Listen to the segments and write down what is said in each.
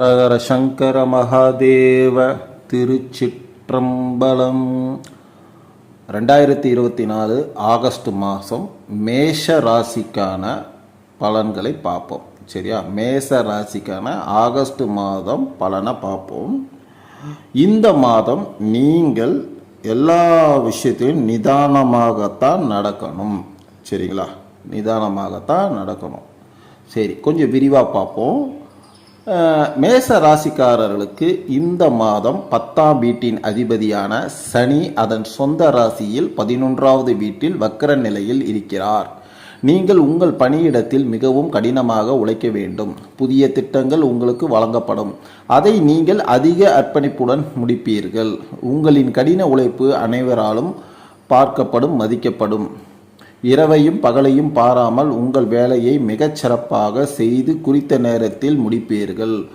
ஹரஹர சங்கர மகாதேவ திருச்சிற்றம்பலம். ரெண்டாயிரத்தி இருபத்தி நாலு ஆகஸ்ட் மாதம் மேஷ ராசிக்கான பலன்களை பார்ப்போம். சரியா? மேஷ ராசிக்கான ஆகஸ்ட் மாதம் பலனை பார்ப்போம். இந்த மாதம் நீங்கள் எல்லா விஷயத்தையும் நிதானமாகத்தான் நடக்கணும். சரிங்களா? நிதானமாகத்தான் நடக்கணும். சரி கொஞ்சம் விரிவாக பார்ப்போம். மேச ராசிக்காரர்களுக்கு இந்த மாதம் பத்தாம் வீட்டின் அதிபதியான சனி அதன் சொந்த ராசியில் பதினொன்றாவது வீட்டில் வக்கர நிலையில் இருக்கிறார். நீங்கள் உங்கள் பணியிடத்தில் மிகவும் கடினமாக உழைக்க வேண்டும். புதிய திட்டங்கள் உங்களுக்கு வழங்கப்படும். அதை நீங்கள் அதிக அர்ப்பணிப்புடன் முடிப்பீர்கள். உங்களின் கடின உழைப்பு அனைவராலும் பார்க்கப்படும் மதிக்கப்படும். இரவையும் பகலையும் பாராமல் உங்கள் வேலையை மிகச்சிறப்பாக செய்து குறித்த நேரத்தில் முடிப்பீர்கள்.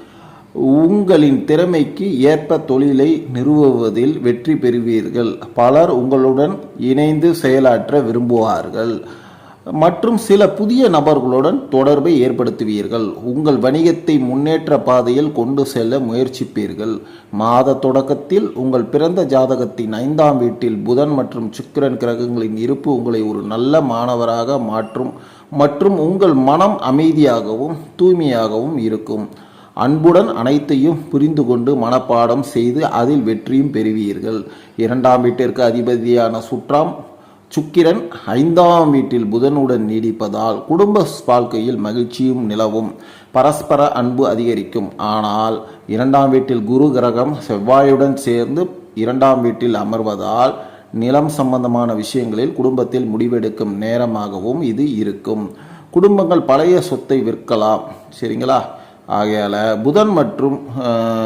உங்களின் திறமைக்கு ஏற்ப தொழிலை நிறுவுவதில் வெற்றி பெறுவீர்கள். பலர் உங்களுடன் இணைந்து செயலாற்ற விரும்புவார்கள். மற்றும் சில புதிய நபர்களுடன் தொடர்பை ஏற்படுத்துவீர்கள். உங்கள் வணிகத்தை முன்னேற்ற பாதையில் கொண்டு செல்ல முயற்சிப்பீர்கள். மாத தொடக்கத்தில் உங்கள் பிறந்த ஜாதகத்தின் ஐந்தாம் வீட்டில் புதன் மற்றும் சுக்கிரன் கிரகங்களின் இருப்பு உங்களை ஒரு நல்ல மாணவராக மாற்றும் மற்றும் உங்கள் மனம் அமைதியாகவும் தூய்மையாகவும் இருக்கும். அன்புடன் அனைத்தையும் புரிந்து கொண்டு மனப்பாடம் செய்து அதில் வெற்றியும் பெறுவீர்கள். இரண்டாம் வீட்டிற்கு அதிபதியான சுற்றாம் சுக்கிரன் ஐந்தாம் வீட்டில் புதனுடன் நீடிப்பதால் குடும்ப வாழ்க்கையில் மகிழ்ச்சியும் நிலவும். பரஸ்பர அன்பு அதிகரிக்கும். ஆனால் இரண்டாம் வீட்டில் குரு கிரகம் செவ்வாயுடன் சேர்ந்து இரண்டாம் வீட்டில் அமர்வதால் நிலம் சம்பந்தமான விஷயங்களில் குடும்பத்தில் முடிவெடுக்கும் நேரமாகவும் இது இருக்கும். குடும்பங்கள் பழைய சொத்தை விற்கலாம். சரிங்களா? ஆகையால் புதன் மற்றும்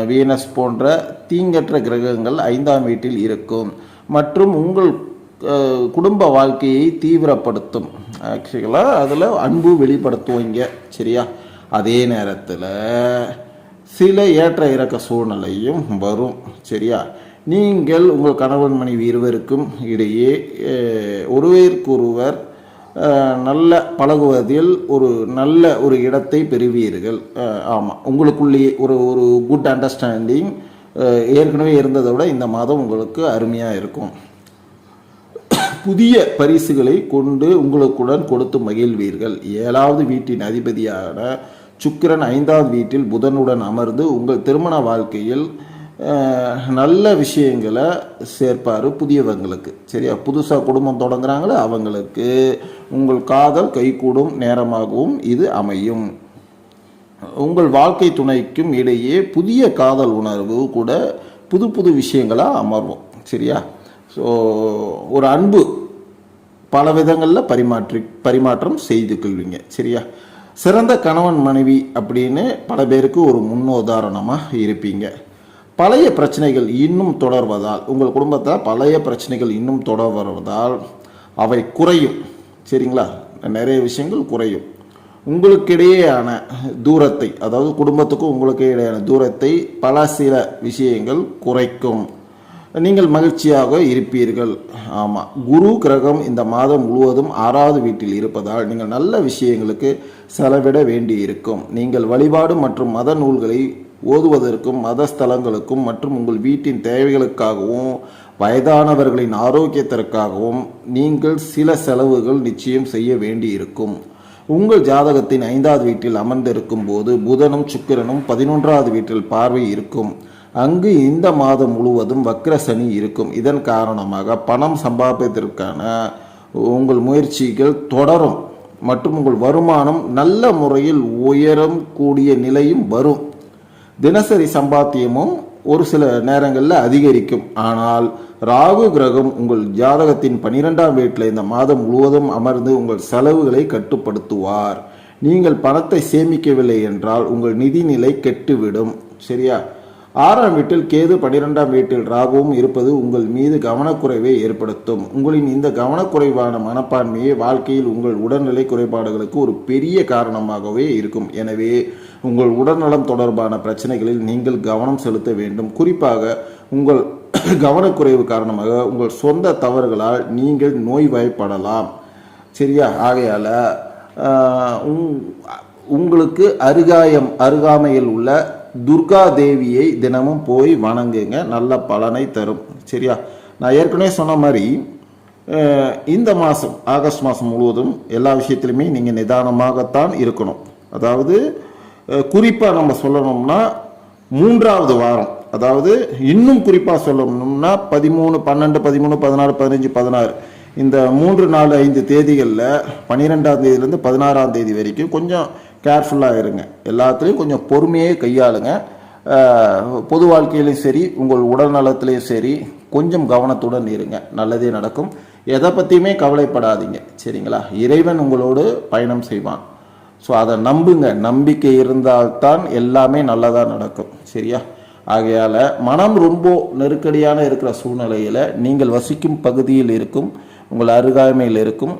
வீனஸ் போன்ற தீங்கற்ற கிரகங்கள் ஐந்தாம் வீட்டில் இருக்கும். மற்றும் உங்கள் குடும்ப வாழ்க்கையை தீவிரப்படுத்தும். ஆக்சுவலாக அதில் அன்பு வெளிப்படுத்துவீங்க. சரியா? அதே நேரத்தில் சில ஏற்ற இறக்க சூழ்நிலையும் வரும். சரியா? நீங்கள் உங்கள் கணவன் மனைவி இருவருக்கும் இடையே ஒருவருக்கொருவர் நல்ல பழகுவதில் ஒரு நல்ல ஒரு இடத்தை பெறுவீர்கள். ஆமாம் உங்களுக்குள்ளேயே ஒரு ஒரு குட் அண்டர்ஸ்டாண்டிங் ஏற்கனவே இருந்ததை விட இந்த மாதம் உங்களுக்கு அருமையாக இருக்கும். புதிய பரிசுகளை கொண்டு உங்களுக்குடன் கொடுத்து மகிழ்வீர்கள். ஏழாவது வீட்டின் அதிபதியான சுக்கிரன் ஐந்தாவது வீட்டில் புதனுடன் அமர்ந்து உங்கள் திருமண வாழ்க்கையில் நல்ல விஷயங்களை சேர்ப்பார் புதியவங்களுக்கு. சரியா? புதுசாக குடும்பம் தொடங்குறாங்களே அவங்களுக்கு. உங்கள் காதல் கைகூடும் நேரமாகவும் இது அமையும். உங்கள் வாழ்க்கை துணைக்கும் இடையே புதிய காதல் உணர்வு கூட புது புது விஷயங்களாக அமர்வோம். சரியா? ஸோ ஒரு அன்பு பல விதங்களில் பரிமாற்றி பரிமாற்றம் செய்து கொள்வீங்க. சரியா? சிறந்த கணவன் மனைவி அப்படின்னு பல பேருக்கு ஒரு முன்னுதாரணமாக இருப்பீங்க. பழைய பிரச்சனைகள் இன்னும் தொடர்வதால் உங்கள் குடும்பத்தில் பழைய பிரச்சனைகள் இன்னும் தொடர்வதால் அவை குறையும். சரிங்களா? நிறைய விஷயங்கள் குறையும். உங்களுக்கிடையேயான தூரத்தை அதாவது குடும்பத்துக்கும் உங்களுக்கு இடையான தூரத்தை பல சில விஷயங்கள் குறைக்கும். நீங்கள் மகிழ்ச்சியாக இருப்பீர்கள். ஆமாம் குரு கிரகம் இந்த மாதம் முழுவதும் ஆறாவது வீட்டில் இருப்பதால் நீங்கள் நல்ல விஷயங்களுக்கு செலவிட வேண்டி இருக்கும் நீங்கள் வழிபாடு மற்றும் மத நூல்களை ஓதுவதற்கும் மத ஸ்தலங்களுக்கும் மற்றும் உங்கள் வீட்டின் தேவைகளுக்காகவும் வயதானவர்களின் ஆரோக்கியத்திற்காகவும் நீங்கள் சில செலவுகள் நிச்சயம் செய்ய வேண்டி இருக்கும் உங்கள் ஜாதகத்தின் ஐந்தாவது வீட்டில் அமர்ந்திருக்கும் போது புதனும் சுக்கிரனும் பதினொன்றாவது வீட்டில் பார்வை இருக்கும். அங்கு இந்த மாதம் முழுவதும் வக்ர சனி இருக்கும். இதன் காரணமாக பணம் சம்பாதிப்பதற்கான உங்கள் முயற்சிகள் தொடரும். மற்றும் உங்கள் வருமானம் நல்ல முறையில் உயரம் கூடிய நிலையும் வரும். தினசரி சம்பாத்தியமும் ஒரு சில நேரங்களில் அதிகரிக்கும். ஆனால் ராகு கிரகம் உங்கள் ஜாதகத்தின் பனிரெண்டாம் வீட்டில் இந்த மாதம் முழுவதும் அமர்ந்து உங்கள் செலவுகளை கட்டுப்படுத்துவார். நீங்கள் பணத்தை சேமிக்கவில்லை என்றால் உங்கள் நிதிநிலை கெட்டுவிடும். சரியா? ஆறாம் வீட்டில் கேது பனிரெண்டாம் வீட்டில் ராகுவும் இருப்பது உங்கள் மீது கவனக்குறைவை ஏற்படுத்தும். உங்களின் இந்த கவனக்குறைவான மனப்பான்மையே வாழ்க்கையில் உங்கள் உடல்நிலை குறைபாடுகளுக்கு ஒரு பெரிய காரணமாகவே இருக்கும். எனவே உங்கள் உடல்நலம் தொடர்பான பிரச்சனைகளில் நீங்கள் கவனம் செலுத்த வேண்டும். குறிப்பாக உங்கள் கவனக்குறைவு காரணமாக உங்கள் சொந்த தவறுகளால் நீங்கள் நோய்வாய்ப்படலாம். சரியா? ஆகையால் உங்- உங்களுக்கு அருகாயம் அருகாமையில் உள்ள துர்கா தேவியை தினமும் போய் வணங்குங்க. நல்ல பலனை தரும். சரியா? நான் ஏற்கனவே சொன்ன மாதிரி இந்த மாதம் ஆகஸ்ட் மாதம் முழுவதும் எல்லா விஷயத்திலுமே நீங்கள் நிதானமாகத்தான் இருக்கணும். அதாவது குறிப்பாக நம்ம சொல்லணும்னா மூன்றாவது வாரம். அதாவது இன்னும் குறிப்பாக சொல்லணும்னா பதிமூணு பன்னெண்டு பதிமூணு பதினாறு பதினஞ்சு பதினாறு. இந்த மூன்று நாலு ஐந்து தேதிகளில் பன்னிரெண்டாம் தேதியிலேருந்து பதினாறாம் தேதி வரைக்கும் கொஞ்சம் கேர்ஃபுல்லாக இருங்க. எல்லாத்துலேயும் கொஞ்சம் பொறுமையே கையாளுங்க. பொது வாழ்க்கையிலையும் சரி உங்கள் உடல் நலத்திலையும் சரி கொஞ்சம் கவனத்துடன் இருங்க. நல்லதே நடக்கும். எதை பற்றியுமே கவலைப்படாதீங்க. சரிங்களா? இறைவன் உங்களோடு பயணம் செய்வான். ஸோ அதை நம்புங்க. நம்பிக்கை இருந்தால்தான் எல்லாமே நல்லதாக நடக்கும். சரியா? ஆகையால் மனம் ரொம்ப நெருக்கடியான இருக்கிற சூழ்நிலையில் நீங்கள் வசிக்கும் பகுதியில் இருக்கும். உங்கள் அருகாமையில் இருக்கும்.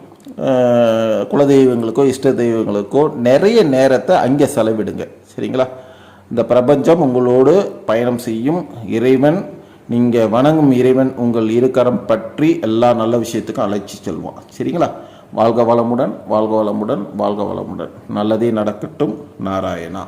குலதெய்வங்களுக்கோ இஷ்ட தெய்வங்களுக்கோ நிறைய நேரத்தை அங்கே செலவிடுங்க. சரிங்களா? இந்த பிரபஞ்சம் உங்களோடு பயணம் செய்யும் இறைவன் நீங்கள் வணங்கும் இறைவன் உங்கள் இருக்கரம் பற்றி எல்லா நல்ல விஷயத்துக்கும் அழைச்சி செல்வான். சரிங்களா? வாழ்க வளமுடன் வாழ்க வளமுடன் வாழ்க வளமுடன். நல்லதே நடக்கட்டும். நாராயணா.